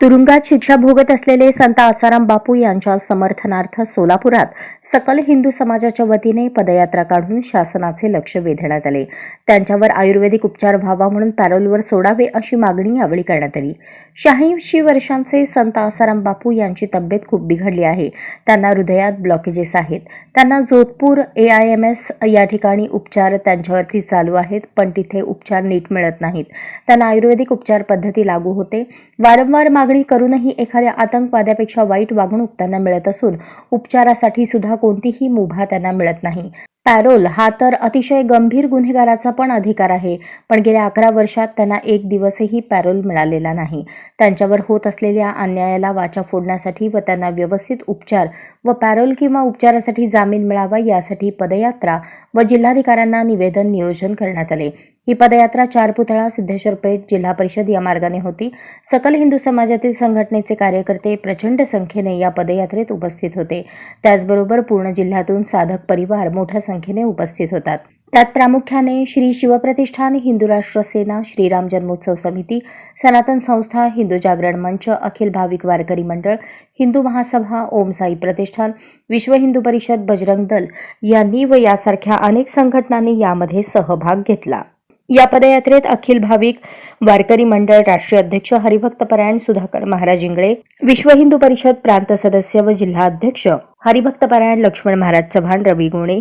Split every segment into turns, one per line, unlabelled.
तुरुंगात शिक्षा भोगत असलेले संत आसाराम बापू यांच्या समर्थनार्थ सोलापुरात सकल हिंदू समाजाच्या वतीने पदयात्रा काढून शासनाचे लक्ष वेधण्यात आले. त्यांच्यावर आयुर्वेदिक उपचार व्हावा म्हणून पॅरोलवर सोडावे अशी मागणी यावेळी करण्यात आली. शहाऐंशी वर्षांचे संत आसाराम बापू यांची तब्येत खूप बिघडली आहे. त्यांना हृदयात ब्लॉकेजेस आहेत. त्यांना Jodhpur A I M S या ठिकाणी उपचार त्यांच्यावरती चालू आहेत पण तिथे उपचार नीट मिळत नाहीत. त्यांना आयुर्वेदिक उपचार पद्धती लागू होते. वारंवार मागणी करूनही एखाद्या आतंकवाद्यापेक्षा वाईट वागणूक त्यांना मिळत असून उपचारासाठी सुद्धा कोणतीही मुभा त्यांना मिळत नाही. पॅरोल हा तर अतिशय गंभीर गुन्हेगाराचा पण अधिकार आहे पण गेल्या अकरा वर्षात त्यांना एक दिवसही पॅरोल मिळालेला नाही. त्यांच्यावर होत असलेल्या अन्यायाला वाचा फोडण्यासाठी व त्यांना व्यवस्थित उपचार व पॅरोल किंवा उपचारासाठी जामीन मिळावा यासाठी पदयात्रा व जिल्हाधिकाऱ्यांना निवेदन नियोजन करण्यात आले. ही पदयात्रा चार पुतळा सिद्धेश्वर पेठ जिल्हा परिषद या मार्गाने होती. सकल हिंदू समाजातील संघटनेचे कार्यकर्ते प्रचंड संख्येने या पदयात्रेत उपस्थित होते. त्याचबरोबर पूर्ण जिल्ह्यातून साधक परिवार मोठ्या संख्येने उपस्थित होतात. त्यात प्रामुख्याने श्री शिवप्रतिष्ठान हिंदू राष्ट्र सेना श्रीराम जन्मोत्सव समिती सनातन संस्था हिंदू जागरण मंच अखिल भाविक वारकरी मंडळ हिंदू महासभा ओम साई प्रतिष्ठान विश्व हिंदू परिषद बजरंग दल यांनी व यासारख्या अनेक संघटनांनी यामध्ये सहभाग घेतला. या पदयात्रेत अखिल भाविक वारकरी मंडळ राष्ट्रीय अध्यक्ष हरिभक्त परायण सुधाकर महाराज इंगळे विश्व हिंदू परिषद प्रांत सदस्य व जिल्हा अध्यक्ष हरिभक्त परायण लक्ष्मण महाराज चव्हाण रवी गोणे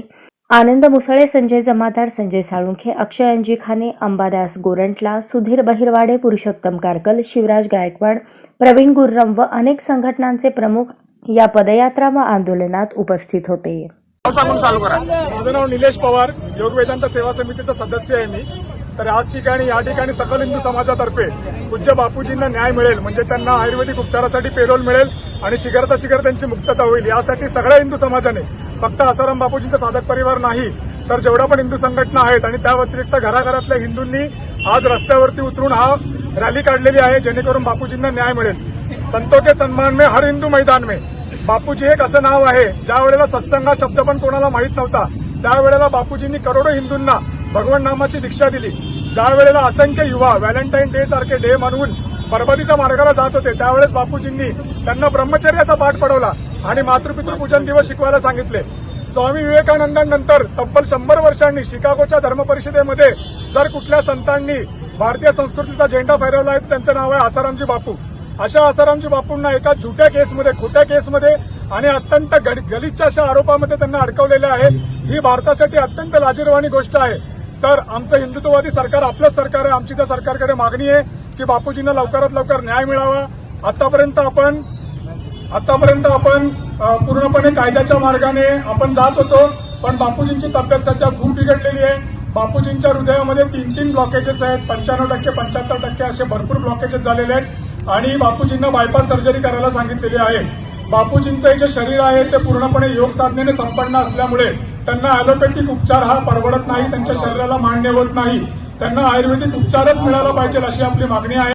आनंद मुसळे संजय जमादार संजय साळुंखे अक्षय अंजी खाने अंबादास गोरंटला सुधीर बहिरवाडे पुरुषोत्तम कारकल शिवराज गायकवाड प्रवीण गुर्रम व अनेक संघटनांचे प्रमुख या पदयात्रा व आंदोलनात उपस्थित होते.
माझं नाव निलेश पवार योग वेदांत सेवा समितीचा सदस्य आहे मी. तर आज ठिकाणी या ठिकाणी सकल हिंदू समाजातर्फे पूज्य बापूजींना न्याय मिळेल. म्हणजे त्यांना आयुर्वेदिक उपचारासाठी पेरोल मिळेल आणि शिखरता शिखर त्यांची मुक्तता होईल. यासाठी सगळ्या हिंदू समाजाने फक्त आसाराम बापूजींचा साधक परिवार नाही तर जेवढ्या पण हिंदू संघटना आहेत आणि त्या व्यतिरिक्त घराघरातल्या हिंदूंनी आज रस्त्यावरती उतरून हा रॅली काढलेली आहे जेणेकरून बापूजींना न्याय मिळेल. संतो के सन्मान में हर हिंदू मैदान में. बापूजी एक असं नाव आहे ज्या वेळेला सत्संगा शब्द पण कोणाला माहीत नव्हता त्यावेळेला बापूजींनी करोडो हिंदूंना भगवान नामाची दीक्षा दिली. ज्या वेळेला असंख्य युवा व्हॅलेंटाईन डे सारखे डे म्हणून बरबादीच्या मार्गाला जात होते त्यावेळेस बापूजींनी त्यांना ब्रह्मचर्याचा पाठ पडवला आणि मातृपितृ पूजन दिवस शिकवायला सांगितले. स्वामी विवेकानंदांनंतर तब्बल शंभर वर्षांनी शिकागोच्या धर्मपरिषदेमध्ये जर कुठल्या संतांनी भारतीय संस्कृतीचा झेंडा फैरवला आहे तर त्यांचं नाव आहे आसारामजी बापू. अशा आसारामजी बापूंना एका झुट्या केसमध्ये खोट्या केसमध्ये आणि अत्यंत गलिच्छ अशा आरोपामध्ये त्यांना अडकवलेलं आहे. ही भारतासाठी अत्यंत लाजीरवाणी गोष्ट आहे. तर आमचं हिंदुत्ववादी सरकार आपलंच सरकार आहे आमची त्या सरकारकडे मागणी आहे की बापूजींना लवकरात लवकर न्याय मिळावा. आतापर्यंत आपण आतापर्यंत आपण पूर्णपणे कायद्याच्या मार्गाने आपण जात होतो पण बापूजींची तब्येत सध्या खूप बिघडलेली आहे. बापूजींच्या हृदयामध्ये तीन तीन ब्लॉकेजेस आहेत पंच्याण्णव टक्के पंच्याहत्तर टक्के असे भरपूर ब्लॉकेजेस झालेले आहेत आणि बापूजींना बायपास सर्जरी करायला सांगितलेली आहे. बापूजींचं जे शरीर आहे ते पूर्णपणे योग साधनेने संपन्न असल्यामुळे त्यांना अॅलोपॅथिक उपचार हा परवडत नाही त्यांच्या शरीराला मान्य होत नाही. त्यांना आयुर्वेदिक उपचारच मिळाला पाहिजे अशी आपली मागणी आहे.